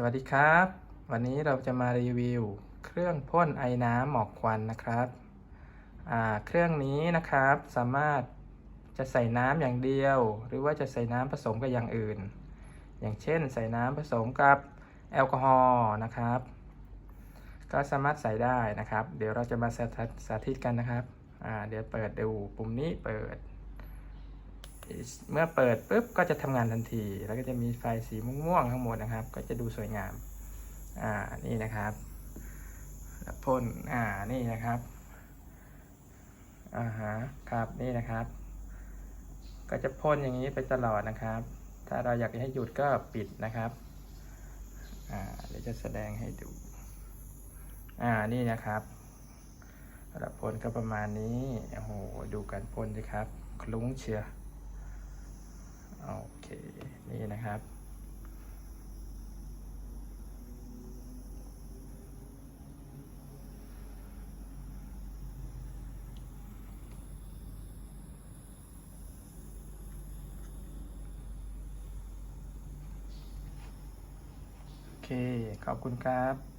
สวัสดีครับ วันนี้เราจะมารีวิว เครื่องพ่นไอน้ำหมอกควันนะครับ เครื่องนี้นะครับสามารถจะใส่น้ำอย่างเดียว หรือว่าจะใส่น้ำผสมกับอย่างอื่น อย่างเช่น ใส่น้ำผสมกับแอลกอฮอล์นะครับ ก็สามารถใส่ได้นะครับ เดี๋ยวเราจะมาสาธิตกันนะครับเดี๋ยวเปิดดูปุ่มนี้เปิด เมื่อเปิดปุ๊บก็จะทำงานทันที แล้วก็จะมีไฟสีม่วงๆข้างบนนะครับ ก็จะดูสวยงาม อ่า นี่นะครับพ่นอ่า นี่นะครับ อ่าฮะ ครับ นี่นะครับ ก็จะพ่นอย่างนี้ไปตลอดนะครับ ถ้าเราอยากให้หยุดก็ปิดนะครับ อ่า เดี๋ยวจะแสดงให้ดู อ่า นี่นะครับระดับพ่นก็ประมาณนี้ โอ้โห ดูการพ่นสิครับ คลุ้งเชียร์ นี่นะครับ โอเค ขอบคุณครับ